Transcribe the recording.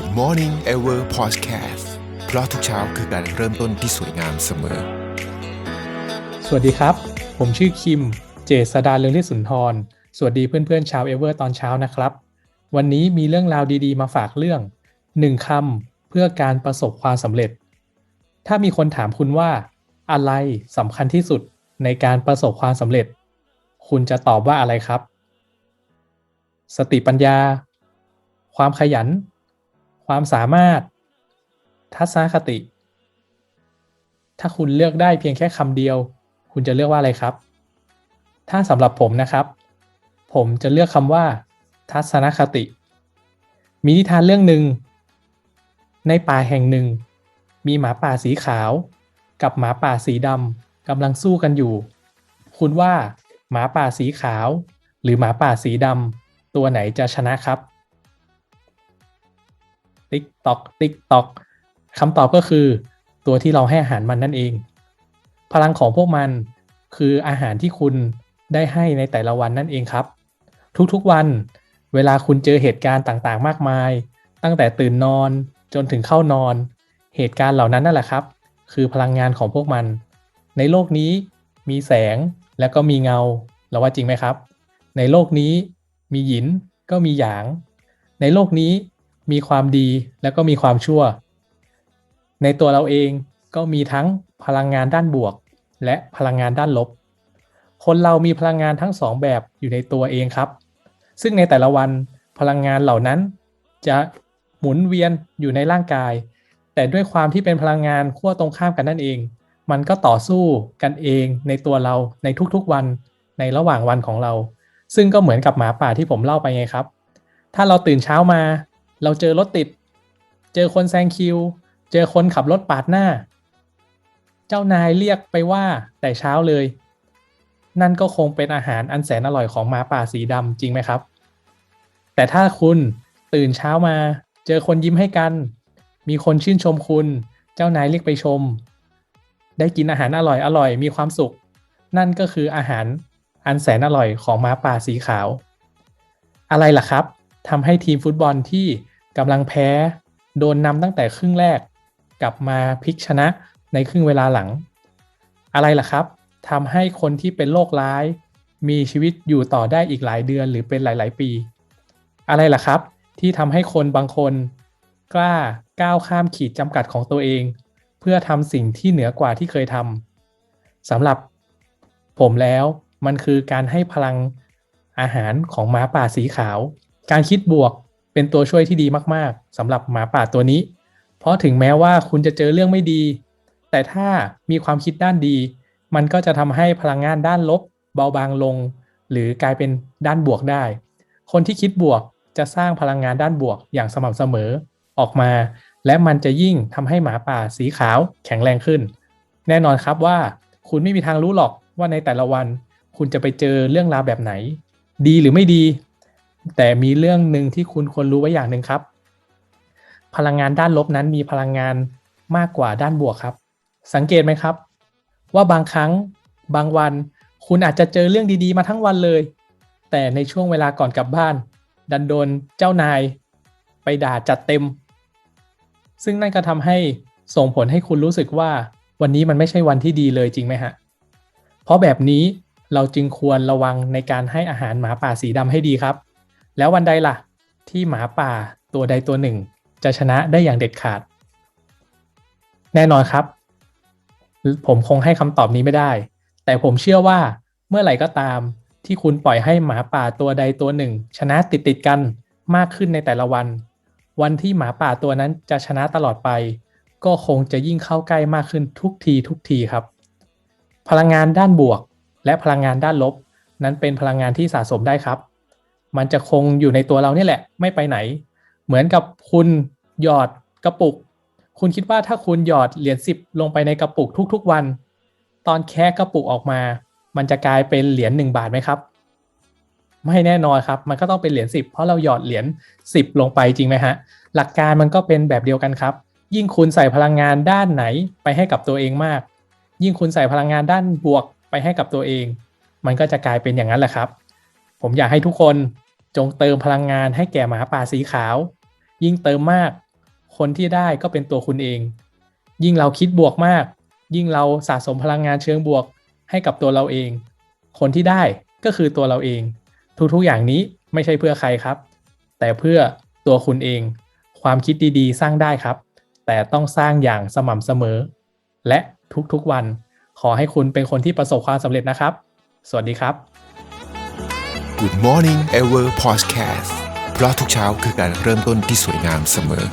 Good Morning Ever Podcast เพราะทุกเช้าคือการเริ่มต้นที่สวยงามเสมอ สวัสดีครับ ผมชื่อคิม เจษดาเรืองที่สุนทร สวัสดีเพื่อนๆชาวเอเวอร์ตอนเช้านะครับ วันนี้มีเรื่องราวดีๆ มาฝากเรื่องหนึ่งคำเพื่อการประสบความสำเร็จ ถ้ามีคนถามคุณว่า อะไรสำคัญที่สุดในการประสบความสำเร็จ คุณจะตอบว่าอะไรครับ สติปัญญา ความขยัน ความสามารถ ทัศนคติ ถ้าคุณเลือกได้เพียงแค่คำเดียว คุณจะเลือกว่าอะไรครับ ถ้าสำหรับผมนะครับ ผมจะเลือกคำว่า ทัศนคติ มีนิทานเรื่องหนึ่ง ในป่าแห่งหนึ่ง มีหมาป่าสีขาว กับหมาป่าสีดำกำลังสู้กันอยู่ คุณว่าหมาป่าสีขาว หรือหมาป่าสีดำตัวไหนจะชนะครับ ติ๊กตอกติ๊กตอกคำตอบก็คือ ตัวที่เราให้อาหารมันนั่นเอง พลังของพวกมันคืออาหารที่คุณได้ให้ในแต่ละวันนั่นเองครับ ทุกๆวัน เวลาคุณเจอเหตุการณ์ต่างๆ มากมาย ตั้งแต่ตื่นนอนจนถึงเข้านอน เหตุการณ์เหล่านั้นนั่นแหละครับ คือพลังงานของพวกมัน ในโลกนี้มีแสงและก็มีเงาเราว่าจริงไหมครับ ในโลกนี้มีหยินก็มีหยาง ในโลกนี้ มีความดีและก็มีความชั่ว ในตัวเราเองก็มีทั้งพลังงานด้านบวก และพลังงานด้านลบ คนเรามีพลังงานทั้งสองแบบอยู่ในตัวเองครับ ซึ่งในแต่ละวันพลังงานเหล่านั้น จะหมุนเวียนอยู่ในร่างกาย แต่ด้วยความที่เป็นพลังงานขั้วตรงข้ามกันนั่นเอง มันก็ต่อสู้กันเองในตัวเราในทุกๆวันในระหว่างวันของเรา ซึ่งก็เหมือนกับหมาป่าที่ผมเล่าไปไงครับ ถ้าเราตื่นเช้ามา เราเจอรถติด เจอคนแซงคิว เจอคนขับรถปาดหน้า เจ้านายเรียกไปว่าแต่เช้าเลย นั่นก็คงเป็นอาหารอันแสนอร่อยของหมาป่าสีดำจริงไหมครับ แต่ถ้าคุณตื่นเช้ามา เจอคนยิ้มให้กัน มีคนชื่นชมคุณ เจ้านายเรียกไปชม ได้กินอาหารอร่อยอร่อยมีความสุข นั่นก็คืออาหารอันแสนอร่อยของหมาป่าสีขาว อะไรล่ะครับทำให้ทีมฟุตบอลที่ กำลังแพ้โดนนำตั้งแต่ครึ่งแรก กลับมาพลิกชนะในครึ่งเวลาหลัง อะไรล่ะครับทำให้คนที่เป็นโรคร้าย มีชีวิตอยู่ต่อได้อีกหลายเดือนหรือเป็นหลาย ๆ ปี อะไรล่ะครับ ที่ทำให้คนบางคน กล้าก้าวข้ามขีดจำกัดของตัวเอง เพื่อทำสิ่งที่เหนือกว่าที่เคยทำสำหรับผมแล้วมันคือการให้พลังอาหารของหมาป่าสีขาว การคิดบวก เป็นตัวช่วยที่ดีมากๆสำหรับหมาป่าตัวนี้ เพราะถึงแม้ว่าคุณจะเจอเรื่องไม่ดี แต่ถ้ามีความคิดด้านดี มันก็จะทำให้พลังงานด้านลบ เบาบางลง หรือกลายเป็นด้านบวกได้ คนที่คิดบวกจะสร้างพลังงานด้านบวกอย่างสม่ำเสมอออกมา และมันจะยิ่งทำให้หมาป่าสีขาวแข็งแรงขึ้น แน่นอนครับว่าคุณไม่มีทางรู้หรอกว่าในแต่ละวัน คุณจะไปเจอเรื่องราวแบบไหน ดีหรือไม่ดี แต่มีเรื่องหนึ่งที่คุณควรรู้ไว้อย่างหนึ่งครับ พลังงานด้านลบนั้นมีพลังงานมากกว่าด้านบวกครับ สังเกตไหมครับ ว่าบางครั้งบางวัน คุณอาจจะเจอเรื่องดีๆมาทั้งวันเลย แต่ในช่วงเวลาก่อนกลับบ้าน ดันโดนเจ้านาย ไปด่าจัดเต็ม ซึ่งนั่นก็ทำให้ส่งผลให้คุณรู้สึกว่าวันนี้มันไม่ใช่วันที่ดีเลยจริงไหมฮะ เพราะแบบนี้เราจึงควรระวังในการให้อาหารหมาป่าสีดำให้ดีครับ แล้ววันใดล่ะ ที่หมาป่าตัวใดตัวหนึ่ง จะชนะได้อย่างเด็ดขาด แน่นอนครับ ผมคงให้คำตอบนี้ไม่ได้ แต่ผมเชื่อว่าเมื่อไหร่ก็ตามที่คุณปล่อยให้หมาป่าตัวใดตัวหนึ่ง ชนะติดติดกันมากขึ้นในแต่ละวัน วันที่หมาป่าตัวนั้นจะชนะตลอดไป ก็คงจะยิ่งเข้าใกล้มากขึ้นทุกทีทุกทีครับ พลังงานด้านบวก และพลังงานด้านลบ นั้นเป็นพลังงานที่สะสมได้ครับ มันจะคงอยู่ในตัวเราเนี่ยแหละ ไม่ไปไหน เหมือนกับคุณหยอดกระปุก คุณคิดว่าถ้าคุณหยอดเหรียญสิบลงไปในกระปุกทุกๆวัน ตอนแค่กระปุกออกมา มันจะกลายเป็นเหรียญหนึ่งบาทไหมครับ ไม่แน่นอนครับ มันก็ต้องเป็นเหรียญสิบเพราะเราหยอดเหรียญสิบลงไปจริงไหมฮะ หลักการมันก็เป็นแบบเดียวกันครับ ยิ่งคุณใส่พลังงานด้านไหนไปให้กับตัวเองมาก ยิ่งคุณใส่พลังงานด้านบวกไปให้กับตัวเอง มันก็จะกลายเป็นอย่างนั้นแหละครับ ผมอยากให้ทุกคนจงเติมพลังงานให้แก่หมาป่าสีขาว ยิ่งเติมมาก คนที่ได้ก็เป็นตัวคุณเอง ยิ่งเราคิดบวกมาก ยิ่งเราสะสมพลังงานเชิงบวกให้กับตัวเราเอง คนที่ได้ก็คือตัวเราเอง ทุกๆอย่างนี้ไม่ใช่เพื่อใครครับ แต่เพื่อตัวคุณเอง ความคิดดีๆ สร้างได้ครับ แต่ต้องสร้างอย่างสม่ำเสมอ และทุกๆวัน ขอให้คุณเป็นคนที่ประสบความสำเร็จนะครับ สวัสดีครับ Good Morning Ever Podcast เพราะทุกเช้าคือการเริ่มต้นที่สวยงามเสมอ